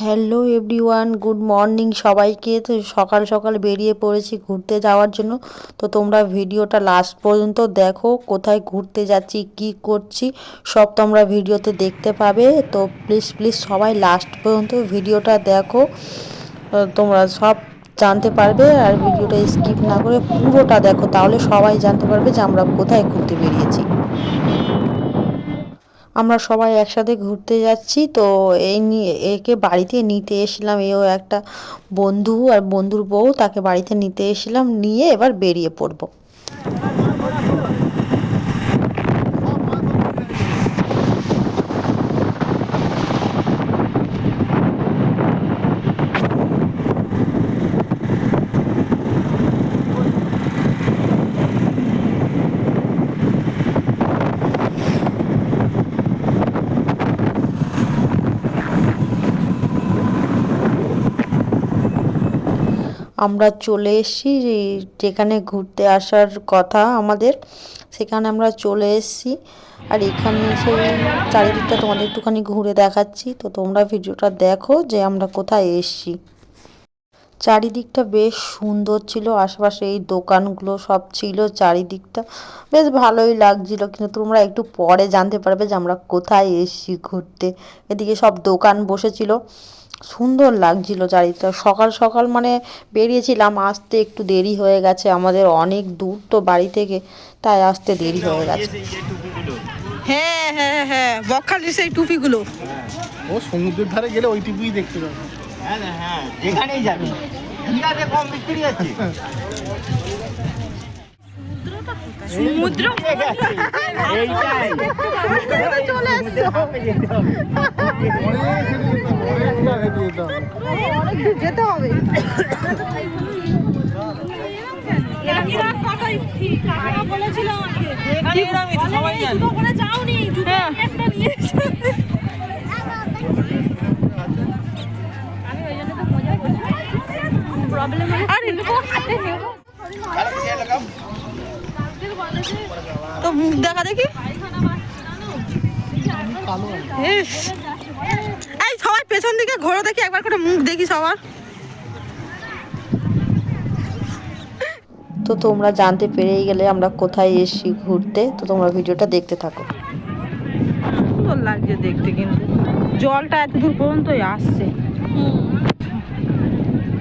Hello everyone good morning সবাইকে তো সকাল সকাল বেরিয়ে পড়েছি ঘুরতে যাওয়ার জন্য। তো তোমরা ভিডিওটা লাস্ট পর্যন্ত দেখো, কোথায় ঘুরতে যাচ্ছি, কি করছি, সব তোমরা ভিডিওতে দেখতে পাবে। তো প্লিজ প্লিজ সবাই লাস্ট পর্যন্ত ভিডিওটা দেখো। তোমরা সব জানতে পারবে আর ভিডিওটা স্কিপ না করে পুরোটা দেখো। তাহলে সবাই জানতে পারবে যে আমরা কোথায় ঘুরতে বেরিয়েছি। আমরা সবাই একসাথে ঘুরতে যাচ্ছি, তো এই নিয়ে, একে বাড়িতে নিতে এসেছিলাম। এও একটা বন্ধু আর বন্ধুর বউ, তাকে বাড়িতে নিতে এসেছিলাম। নিয়ে এবার বেরিয়ে পড়ব। আমরা চলে এসেছি যেখানে ঘুরতে আসার কথা আমাদের, সেখানে আমরা চলে এসেছি। আর এখানে এসে চারিদিকটা তোমাদের একটুখানি ঘুরে দেখাচ্ছি। তো তোমরা ভিডিওটা দেখো যে আমরা কোথায় এসেছি। চারিদিকটা বেশ সুন্দর ছিল, আশেপাশে এই দোকানগুলো সব ছিল চারিদিকটা। বেশ ভালোই লাগছিল, কিন্তু তোমরা একটু পরে জানতে পারবে যে আমরা কোথায় এসেছি ঘুরতে। এদিকে সব দোকান বসেছিল। সুন্দর লাগছিল চারিদিকটা। সকাল সকাল মানে বেরিয়েছিলাম আসতে একটু দেরি হয়ে গেছে আমাদের অনেক দূর তো বাড়ি থেকে তাই আসতে দেরি হয়ে গেছে। হ্যাঁ হ্যাঁ হ্যাঁ বকখালির সেই টুপিগুলো। ও সমুদ্রের ধারে গেলে ওই টিপুই দেখতে পাবে। হ্যাঁ হ্যাঁ যেখানেই যাবি। ঠিক আছে কম বিক্রি আছে সমুদ্র চলে এসছো অনেক অনেক যেতে হবে। অনেক দূর যেতে হবে তো মুখ দেখা দেখি। এই সবাই পেছন দিকে ঘোরো দেখি একবার করে মুখ দেখি সবার। তো তোমরা জানতে পেরেই গেলে আমরা কোথায় এসেছি ঘুরতে তো তোমরা ভিডিওটা দেখতে থাকো। সুন্দর লাগছে দেখতে কিন্তু। জলটা এত দূর পর্যন্তই আসছে।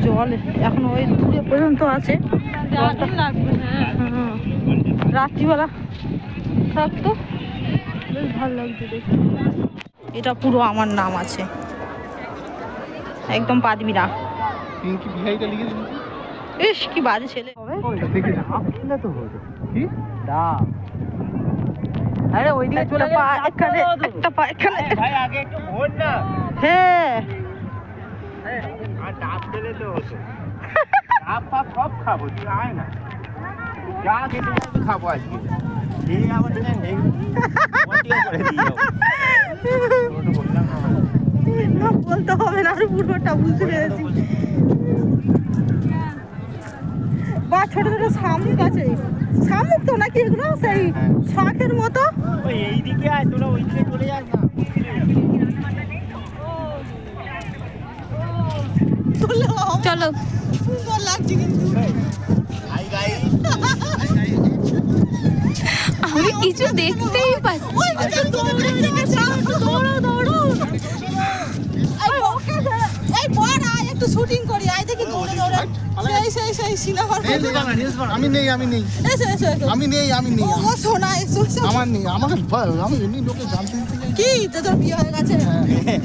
জল এখন ওই দূরে পর্যন্ত আছে। লাগবে রাত্রিবেলা থাকতো। বেশ ভালো লাগছে দেখতে। এটা পুরো আমার নাম আছে। একদম ইস কি বাজে ছেলে। দেখে দাম আরে ওইদিকে চলে পা এখানে একটা পা এখানে। ভাই আগে একটু ভোর না। হ্যাঁ। আর ডাব দিলে তো হতো। ডাব সব খাব তুই আয় না। যা খেতে চাইবি খাব আজকে। এই আবার না। নেই বলতে হবে না আমি পুরোটা বুঝতে পেরেছি। বা ছোট ছোট শামুক আছে। শামুক তো নাকি এগুলো? সেই শাঁখের মতো? ওই এইদিকে আয় তোরা ওইদিকে চলে যাস না। চলো। সুন্দর লাগছে কিন্তু। আমি কিছু দেখতেই পাচ্ছি আমি নেই আমি নেই। এসো এসো এসো। আমি নেই আমি নেই। ও ও সোনা এসো এসো। আমার নেই আমার আমি এমনি লোকে জানতে কি তো তোর বিয়ে হয়ে গেছে?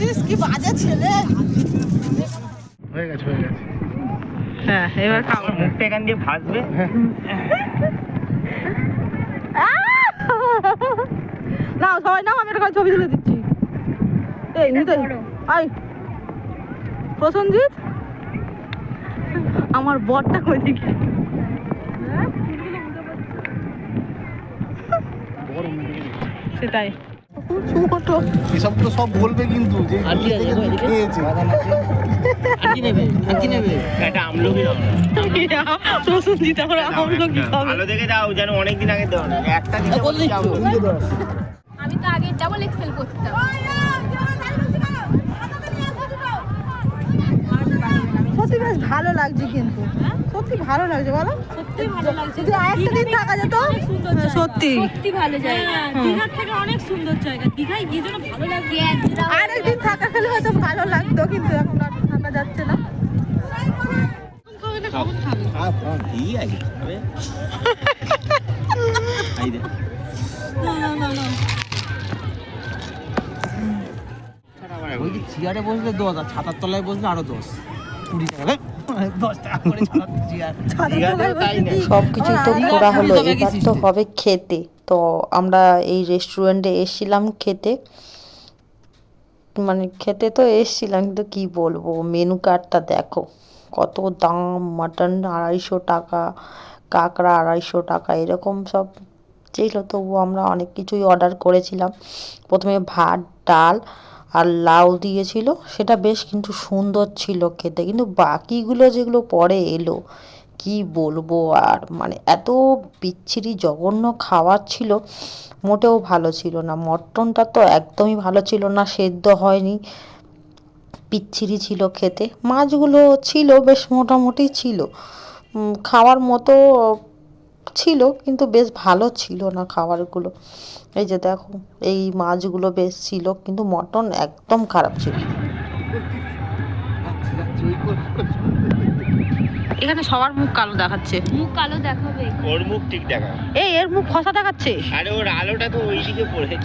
ইস, কি বাজে ছেলে হয়ে গেছে হয়ে গেছে হ্যাঁ এবার খাব। আমার মুখটা এখান দিয়ে ভাসবে নাও সবাই নাও আমি একটা ছবি তুলে দিচ্ছি। এই নিতে আই প্রসঞ্জিৎ আমার বরটা কই দেখি সেটাই। ছোট এসব তো সব বলবে কিন্তু যে খেয়েছে। আমি তো আগে ডাবল এক্সেল করতাম বেশ ভালো লাগছে কিন্তু। সত্যি ভালো লাগছে বলো? সত্যি ভালো লাগছে। যদি আরেকটা দিন থাকা যেত হ্যাঁ, সত্যি। সত্যি ভালো জায়গা। হ্যাঁ, দীঘার থেকে অনেক সুন্দর জায়গা। দীঘায় গিয়ে যেন ভালো লাগছে। আরেকদিন থাকা গেলে হয়তো ভালো লাগতো কিন্তু এখন আর থাকা যাচ্ছে না। ওই যে চেয়ারে বসলে দশ আর ছাতার তলায় বসলে আরও দশ। কুড়ি টাকা দেখ, দশ টাকা করে ছাতার চেয়ার দীঘাতেও তাই না সব কিছুই তো ঘোরা হলো কি এবার তো হবে খেতে। তো আমরা এই রেস্টুরেন্টে এসেছিলাম খেতে। মানে খেতে তো এসেছিলাম কিন্তু কি বলব মেনু কার্ডটা দেখো। কত দাম মাটন আড়াইশো টাকা কাঁকড়া আড়াইশো টাকা এরকম সব ছিল। তবু আমরা অনেক কিছুই অর্ডার করেছিলাম। প্রথমে ভাত ডাল আর লাউ দিয়েছিল, সেটা বেশ কিন্তু সুন্দর ছিল খেতে। কিন্তু বাকিগুলো যেগুলো পরে এলো, কি বলব আর? মানে এত বিচ্ছিরি জঘন্য খাবার ছিল, মোটেও ভালো ছিল না। মটনটা তো একদমই ভালো ছিল না, সেদ্ধ হয়নি। পিচ্ছিরি ছিল খেতে। মাছগুলো ছিল, বেশ মোটামুটি ছিল। খাওয়ার মতো ছিল কিন্তু বেশ ভালো ছিল না খাবারগুলো। এই যে দেখো এই মাছগুলো বেশ ছিল কিন্তু মটন একদম খারাপ ছিল। এখানে সবার মুখ কালো দেখাচ্ছে। মুখ কালো দেখাবে। ওর মুখ ঠিক দেখা। এই এর মুখ ফসা দেখাচ্ছে। আরে ওর আলোটা তো ওইদিকে পড়েছে।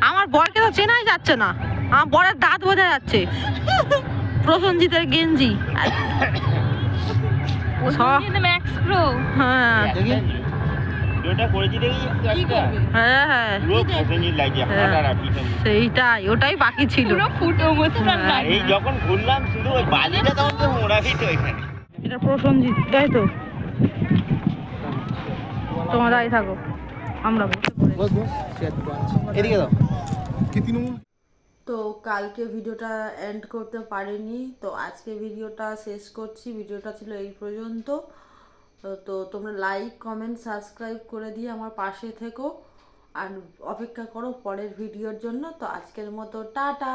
আমার বরকে তো চেনাই যাচ্ছে না। আমার বরের দাঁত বোঝা যাচ্ছে। প্রসঞ্জিতের গেঞ্জি। ম্যাক্স প্রো হ্যাঁ। হ্যাঁ হ্যাঁ। হ্যাঁ। হাঁটার আর পিছন দিয়ে। সেইটাই ওটাই বাকি ছিল। পুরো ফুটো মতন হ্যাঁ। আর এই যখন ঘুরলাম শুধু ওই বালিটা তখন তো মোড়াবি তো এখানে এটা প্রসঞ্জিৎ তাই তো? তোমরা দাঁড়িয়ে থাকো আমরা তো কালকে ভিডিওটা এন্ড করতে পারিনি তো আজকে ভিডিওটা শেষ করছি। ভিডিওটা ছিল এই পর্যন্ত। তো তোমরা লাইক কমেন্ট সাবস্ক্রাইব করে দিয়ে আমার পাশে থেকো। আর অপেক্ষা করো পরের ভিডিওর জন্য। তো আজকের মতো, টাটা!